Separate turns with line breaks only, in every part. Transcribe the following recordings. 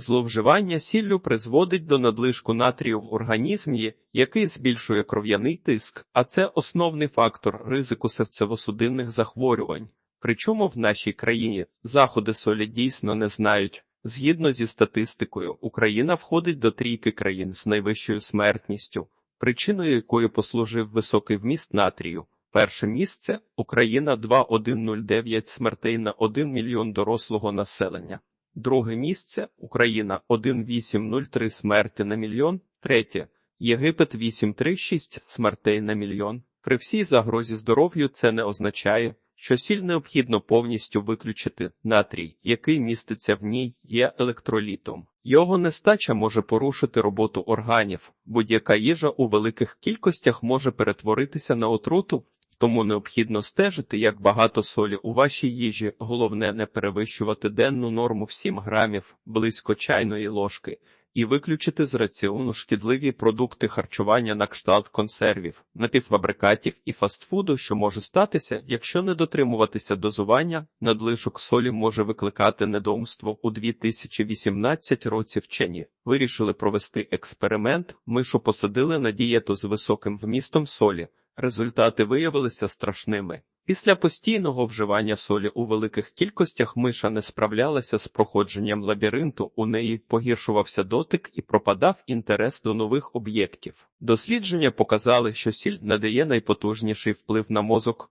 Зловживання сіллю призводить до надлишку натрію в організмі, який збільшує кров'яний тиск, а це основний фактор ризику серцево-судинних захворювань. Причому в нашій країні заходи солі дійсно не знають. Згідно зі статистикою, Україна входить до трійки країн з найвищою смертністю, причиною якої послужив високий вміст натрію. Перше місце Україна 2,109 смертей на 1 мільйон дорослого населення. Друге місце Україна 1,803 смерті на мільйон. Третє Єгипет 836 смертей на мільйон. При всій загрозі здоров'ю це не означає, що сіль необхідно повністю виключити. Натрій, який міститься в ній, є електролітом. Його нестача може порушити роботу органів. Будь-яка їжа у великих кількостях може перетворитися на отруту, тому необхідно стежити, як багато солі у вашій їжі. Головне не перевищувати денну норму в 7 грамів близько чайної ложки. І виключити з раціону шкідливі продукти харчування на кшталт консервів, напівфабрикатів і фастфуду, що може статися, якщо не дотримуватися дозування, надлишок солі може викликати недоумство. У 2018 році вчені вирішили провести експеримент, мишу посадили на дієту з високим вмістом солі. Результати виявилися страшними. Після постійного вживання солі у великих кількостях миша не справлялася з проходженням лабіринту, у неї погіршувався дотик і пропадав інтерес до нових об'єктів. Дослідження показали, що сіль надає найпотужніший вплив на мозок.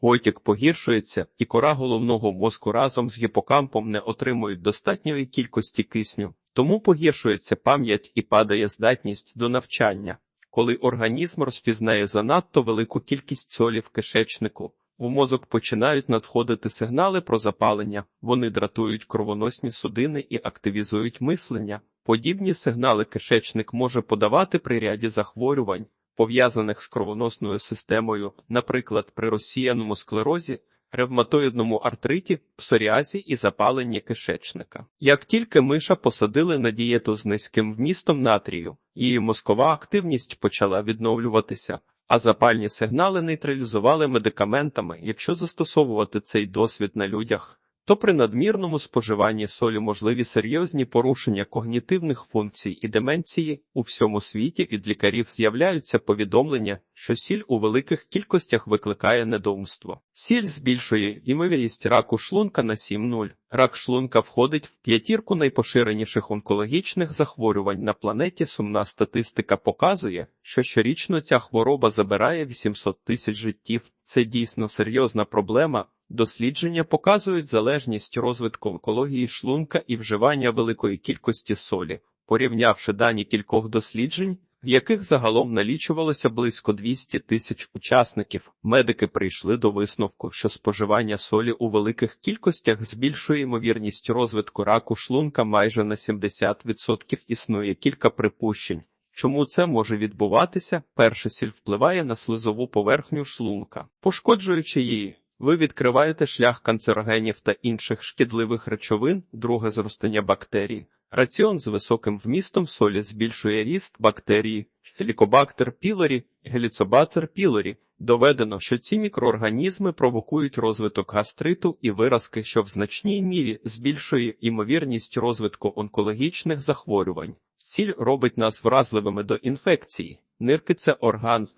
Отік погіршується, і кора головного мозку разом з гіпокампом не отримують достатньої кількості кисню, тому погіршується пам'ять і падає здатність до навчання. Коли організм розпізнає занадто велику кількість солі в кишечнику, у мозок починають надходити сигнали про запалення, вони дратують кровоносні судини і активізують мислення. Подібні сигнали кишечник може подавати при ряді захворювань, пов'язаних з кровоносною системою, наприклад, при розсіяному склерозі, ревматоїдному артриті, псоріазі і запаленні кишечника. Як тільки миша посадили на дієту з низьким вмістом натрію, її мозкова активність почала відновлюватися, а запальні сигнали нейтралізували медикаментами, якщо застосовувати цей досвід на людях. То при надмірному споживанні солі можливі серйозні порушення когнітивних функцій і деменції у всьому світі від лікарів з'являються повідомлення, що сіль у великих кількостях викликає недоумство. Сіль збільшує ймовірність раку шлунка на 7-0. Рак шлунка входить в п'ятірку найпоширеніших онкологічних захворювань на планеті. Сумна статистика показує, що щорічно ця хвороба забирає 800 тисяч життів. Це дійсно серйозна проблема. Дослідження показують залежність розвитку онкології шлунка і вживання великої кількості солі, порівнявши дані кількох досліджень, в яких загалом налічувалося близько 200 тисяч учасників. Медики прийшли до висновку, що споживання солі у великих кількостях збільшує ймовірність розвитку раку шлунка майже на 70%. Існує кілька припущень. Чому це може відбуватися? Перше сіль впливає на слизову поверхню шлунка, пошкоджуючи її. Ви відкриваєте шлях канцерогенів та інших шкідливих речовин, друге зростання бактерій. Раціон з високим вмістом солі збільшує ріст бактерії, хелікобактер пілорі, геліцобацер пілорі. Доведено, що ці мікроорганізми провокують розвиток гастриту і виразки, що в значній мірі збільшує імовірність розвитку онкологічних захворювань. Сіль робить нас вразливими до інфекції. Нирки це орган,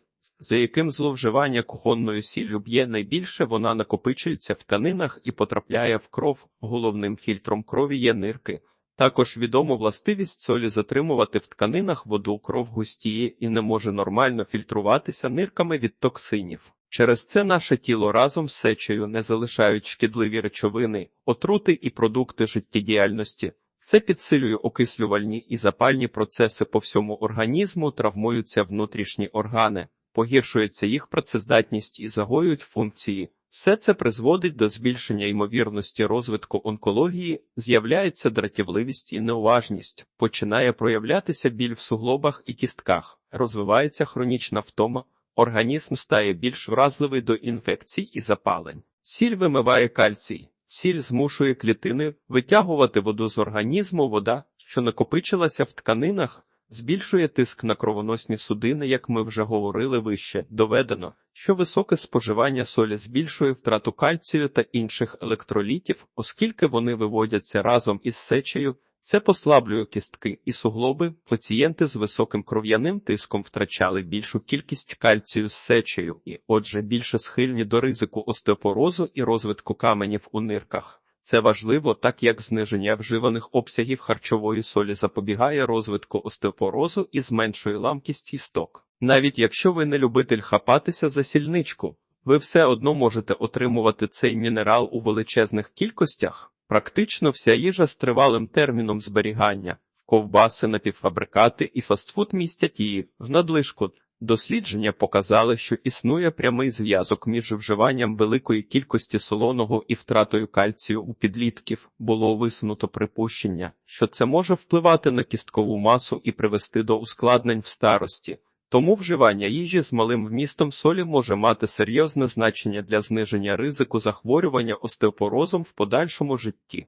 за яким зловживання кухонною сіллю б'є найбільше, вона накопичується в тканинах і потрапляє в кров. Головним фільтром крові є нирки. Також відомо властивість солі затримувати в тканинах воду кров густіє і не може нормально фільтруватися нирками від токсинів. Через це наше тіло разом з сечею не залишають шкідливі речовини, отрути і продукти життєдіяльності. Це підсилює окислювальні і запальні процеси по всьому організму, травмуються внутрішні органи погіршується їх працездатність і загоюють функції. Все це призводить до збільшення ймовірності розвитку онкології, з'являється дратівливість і неуважність, починає проявлятися біль в суглобах і кістках, розвивається хронічна втома, організм стає більш вразливий до інфекцій і запалень. Сіль вимиває кальцій, сіль змушує клітини витягувати воду з організму, вода, що накопичилася в тканинах, Збільшує тиск на кровоносні судини, як ми вже говорили вище, доведено, що високе споживання солі збільшує втрату кальцію та інших електролітів, оскільки вони виводяться разом із сечею, Це послаблює кістки і суглоби. Пацієнти з високим кров'яним тиском втрачали більшу кількість кальцію з сечею і, отже, більше схильні до ризику остеопорозу і розвитку каменів у нирках. Це важливо, так як зниження вживаних обсягів харчової солі запобігає розвитку остеопорозу і зменшує ламкість кісток. Навіть якщо ви не любитель хапатися за сільничку, ви все одно можете отримувати цей мінерал у величезних кількостях. Практично вся їжа з тривалим терміном зберігання, ковбаси, напівфабрикати і фастфуд містять її в надлишку. Дослідження показали, що існує прямий зв'язок між вживанням великої кількості солоного і втратою кальцію у підлітків. Було висунуто припущення, що це може впливати на кісткову масу і привести до ускладнень в старості. Тому вживання їжі з малим вмістом солі може мати серйозне значення для зниження ризику захворювання остеопорозом в подальшому житті.